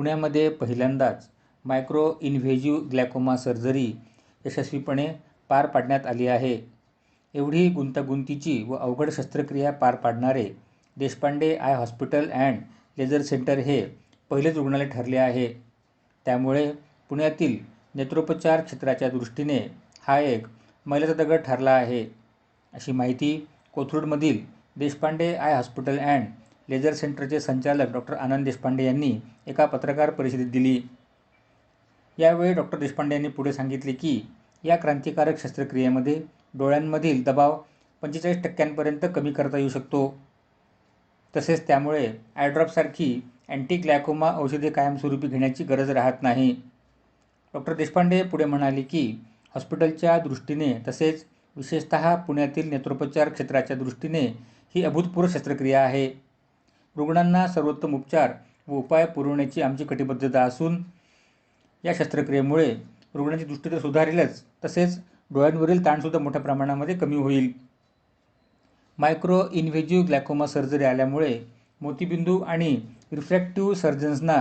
पुण्यामध्ये पहिल्यांदाच micro invasive ग्लॅकोमा surgery यशस्वीपणे पार पाडण्यात आली आहे. एवढी गुंतागुंतीची व अवघड शस्त्रक्रिया पार पाडणारे Deshpande eye hospital and laser centre हे पहिलेच रुग्णालय ठरले आहे. त्यामुळे पुण्यातील नेत्रोपचार क्षेत्राच्या दृष्टीने हा एक मैलाचा दगड ठरला आहे. अशी माहिती कोथरूडमधील Deshpande eye hospital and laser सेंटरचे संचालक डॉक्टर आनंद देशपांडे यांनी एका पत्रकार परिषदेत दिली. यावेळी डॉक्टर देशपांडे यांनी पुढे सांगितले की या क्रांतिकारक शस्त्रक्रियेमध्ये डोळ्यांमधील दबाव पंचेचाळीस टक्क्यांपर्यंत कमी करता येऊ शकतो. तसेच त्यामुळे आयड्रॉपसारखी अँटी ग्लॅकोमा औषधे कायमस्वरूपी घेण्याची गरज राहत नाही. डॉक्टर देशपांडे पुढे म्हणाले की हॉस्पिटलच्या दृष्टीने तसेच विशेषतः पुण्यातील नेत्रोपचार क्षेत्राच्या दृष्टीने ही अभूतपूर्व शस्त्रक्रिया आहे. रुग्णांना सर्वोत्तम उपचार व उपाय पुरवण्याची आमची कटिबद्धता असून या शस्त्रक्रियेमुळे रुग्णांची दृष्टी तर सुधारेलच तसेच डोळ्यांवरील ताणसुद्धा मोठ्या प्रमाणामध्ये कमी होईल. मायक्रो इन्व्हेजिव्ह ग्लॅकोमा सर्जरी आल्यामुळे मोतीबिंदू आणि रिफ्रॅक्टिव्ह सर्जन्सना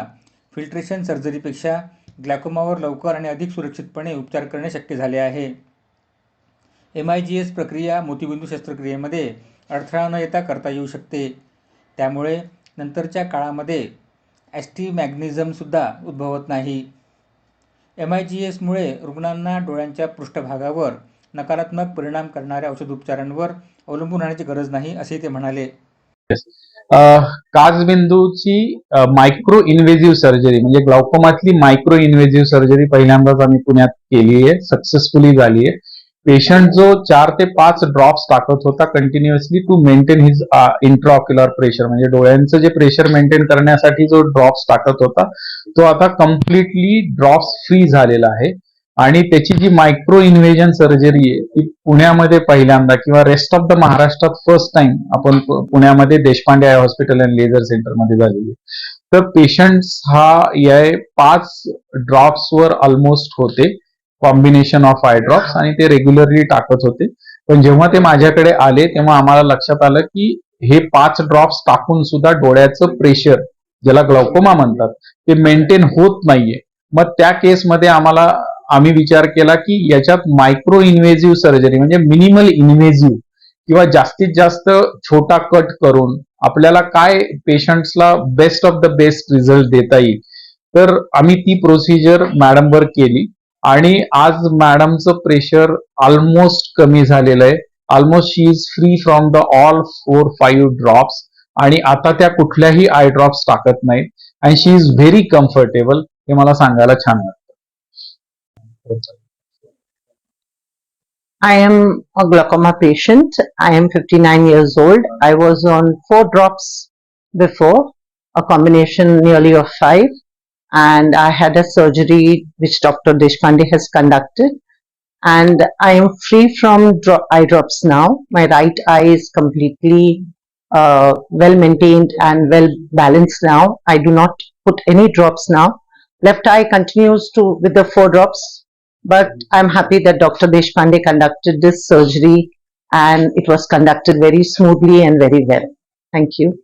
फिल्ट्रेशन सर्जरीपेक्षा ग्लॅकोमावर लवकर आणि अधिक सुरक्षितपणे उपचार करणे शक्य झाले आहे. एम आय जी एस प्रक्रिया मोतीबिंदू शस्त्रक्रियेमध्ये अडथळा न येता करता येऊ शकते. त्यामुळे नंतरच्या काळामध्ये ॲस्टीमॅग्निझमसुद्धा उद्भवत नाही. एम आय जी एसमुळे रुग्णांना डोळ्यांच्या पृष्ठभागावर नकारात्मक परिणाम करणाऱ्या औषधोपचारांवर अवलंबून राहण्याची गरज नाही असे ते म्हणाले. काजबिंदूची मायक्रो इन्व्हेझिव्ह सर्जरी म्हणजे ग्लाउकोमातली मायक्रो इन्व्हेझिव्ह सर्जरी पहिल्यांदाच आम्ही पुण्यात केली आहे सक्सेसफुली झाली आहे पेशंट जो चार ते पाच ड्रॉप्स टाकत होता continuously to maintain his intraocular pressure म्हणजे डोळ्यांचं जे प्रेशर मेंटेन करण्यासाठी जो ड्रॉप्स टाकत होता तो आता कम्प्लिटली ड्रॉप्स फ्री झालेला आहे. आणि त्याची जी मायक्रो इन्व्हेजन सर्जरी आहे ती पुण्यामध्ये पहिल्यांदा किंवा रेस्ट ऑफ द महाराष्ट्रात फर्स्ट टाइम आपण पुण्यामध्ये Deshpande eye hospital and laser सेंटरमध्ये झालेली आहे. तर पेशंट्स हा या पाच ड्रॉप्सवर ऑलमोस्ट होते. कॉम्बिनेशन ऑफ आय ड्रॉप्स आणि ते रेग्युलरली टाकत होते. पण जेव्हा ते माझ्याकडे आले तेव्हा आम्हाला लक्षात आलं की हे पाच ड्रॉप्स टाकून सुद्धा डोळ्याचं प्रेशर ज्याला ग्लौकोमा म्हणतात ते मेंटेन होत नाहीये. मग त्या केसमध्ये आम्हाला आम्ही विचार केला की याच्यात मायक्रो इन्व्हेझिव्ह सर्जरी म्हणजे मिनिमल इन्व्हेझिव्ह किंवा जास्तीत जास्त छोटा कट करून आपल्याला काय पेशंट्सला best of the best result देता येईल. तर आम्ही ती प्रोसिजर मॅडमवर केली. आणि आज मॅडमचं प्रेशर ऑलमोस्ट कमी झालेलं आहे. Almost she is free from the all four five drops आणि आता त्या कुठल्याही आय ड्रॉप्स टाकत नाहीत. आणि शी इज व्हेरी कम्फर्टेबल हे मला सांगायला छान वाटतं. I am a glaucoma patient. I am 59 years old. I was on four drops before, a combination nearly of five, and I had a surgery which Dr. Deshpande has conducted. And I am free from dro- eye drops now. My right eye is completely uh, well maintained and well balanced now. I do not put any drops now. Left eye continues to with the four drops but I'm happy that Dr. Deshpande conducted this surgery and it was conducted very smoothly and very well. Thank you.